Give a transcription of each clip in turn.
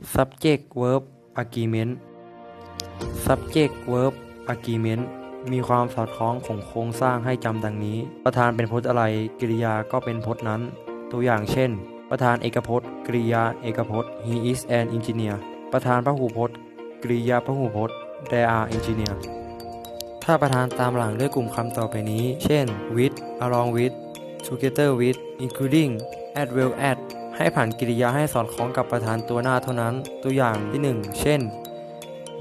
subject verb agreement subject verb agreement มีความสอดคล้องของโครงสร้างให้จำดังนี้ ประธานเป็นพจน์อะไรกริยาก็เป็นพจน์นั้น ตัวอย่างเช่น ประธานเอกพจน์กริยาเอกพจน์ he is an engineer ประธานพหูพจน์กริยาพหูพจน์ they are engineer ถ้าประธานตามหลังด้วยกลุ่มคำต่อไปนี้ เช่น with along with together with including as well as ให้ผ่านกริยาให้สอดคล้องกับประธานตัวหน้าเท่านั้น ตัวอย่างที่ 1 เช่น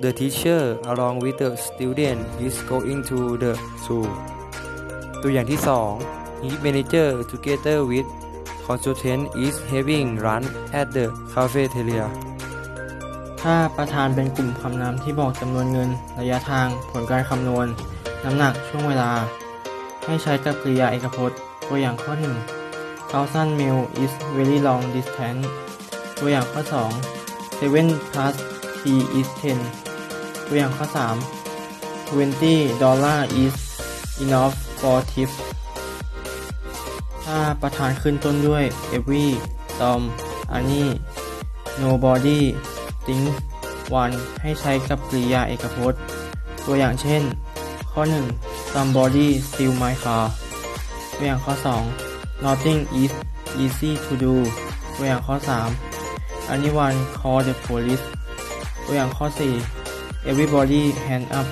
The teacher along with the student is going to the school ตัวอย่างที่ 2 His manager together with consultant is having lunch at the cafeteria ถ้าประธานเป็นกลุ่มคำนามที่บอกจำนวนเงิน ระยะทาง ผลการคำนวณ น้ำหนัก ช่วงเวลา ให้ใช้กับกริยาเอกพจน์ ตัวอย่างข้อ1 thousand mile is very long distance ตัวอย่างข้อ 2 seven plus t is ten ตัวอย่างข้อ 3 twenty dollar is enough for tip ถ้าประธานขึ้นต้นด้วย every some any nobody think one ให้ใช้กับกริยาเอกพจน์ ตัวอย่างเช่น ข้อ 1 somebody steal my car ตัวอย่างข้อ 2 nothing is easy to do ตัวอย่างข้อ 3 anyone call the police ตัวอย่างข้อ 4 everybody hand up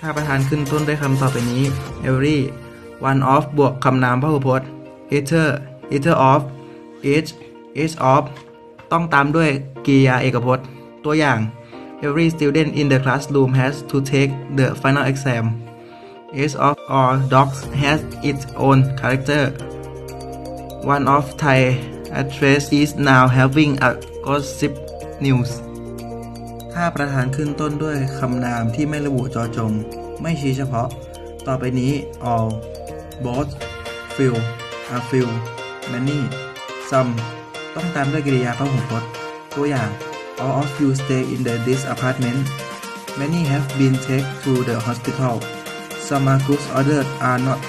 ถ้าประธานขึ้นต้นด้วยคำต่อไปนี้ every one of บวกคำนามพหูพจน์ either either of each each of ต้องตามด้วยกริยาเอกพจน์ ตัวอย่าง every student in the classroom has to take the final exam each of our dogs has its own character one of Thai actress is now having a gossip news ถ้าประธานขึ้นต้นด้วยคำนามที่ไม่ระบุจอจง ไม่ชี้เฉพาะ ต่อไปนี้ all both few a few many some ต้องตามด้วยกริยาพหูพจน์ ตัวอย่าง all of you stay in the this apartment many have been taken to the hospital some are good others are not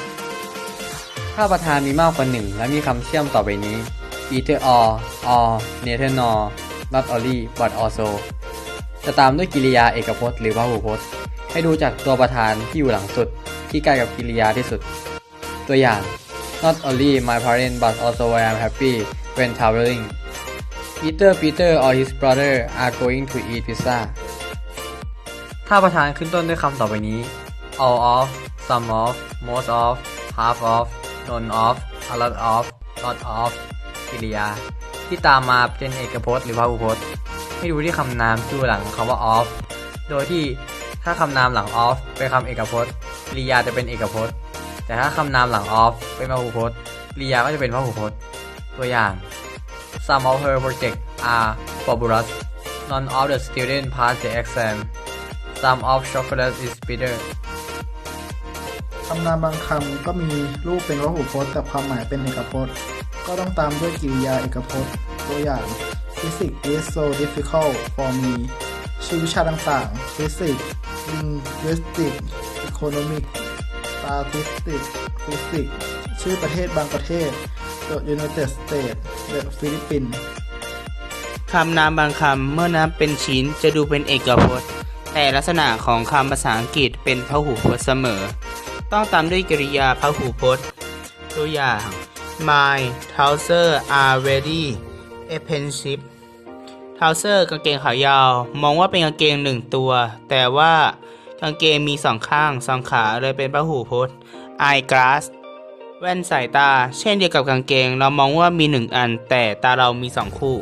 ถ้าประธานมีมากกว่าหนึ่งและมีคำเชื่อมต่อไปนี้ either or or neither nor not only but also จะตามด้วยกริยาเอกพจน์หรือพหูพจน์ ให้ดูจากตัวประธานที่อยู่หลังสุด ที่ใกล้กับกริยาที่สุด ตัวอย่าง not only my parents but also I am happy when traveling either Peter or his brother are going to eat pizza ถ้าประธานขึ้นต้นด้วยคำต่อไปนี้ all of some of most of half of none of a lot of lot of กริยา ที่ตามมาเป็นเอกพจน์หรือพหูพจน์ ให้ดูที่คำนามที่อหลังคำว่า of โดยที่ถ้าคำนามหลัง of เป็นคำเอกพจน์กริยาจะเป็นเอกพจน์ แต่ถ้าคำนามหลัง of เป็นพหูพจน์กริยาก็จะเป็นพหูพจน์ ตัวอย่าง Some of her projects are fabulous. None of the students passed the exam. Some of chocolate is bitter. คำนามบางคำก็มีรูปเป็นวหูพจน์แต่ความหมายเป็นเอกพจน์ ก็ต้องตามด้วยกริยาเอกพจน์ ตัวอย่าง Physics is so difficult for me ชื่อวิชาต่างๆ Physics Linguistics Economics Statistics Physics ชื่อประเทศบางประเทศ The United States The Philippines คำนามบางคำเมื่อนับเป็นชิ้นจะดูเป็นเอกพจน์ แต่ลักษณะของคำภาษาอังกฤษเป็นพหูพจน์เสมอ ต้องตามด้วยกริยาพหูพจน์ ตัวอย่าง My trousers are very expensive trouser กางเกงขายาว มองว่าเป็นกางเกงหนึ่งตัว แต่ว่ากางเกงมีสองข้างสองขาเลยเป็นพหูพจน์ eyeglass แว่นสายตา เช่นเดียวกับกางเกง เรามองว่ามีหนึ่งอัน แต่ตาเรามีสองคู่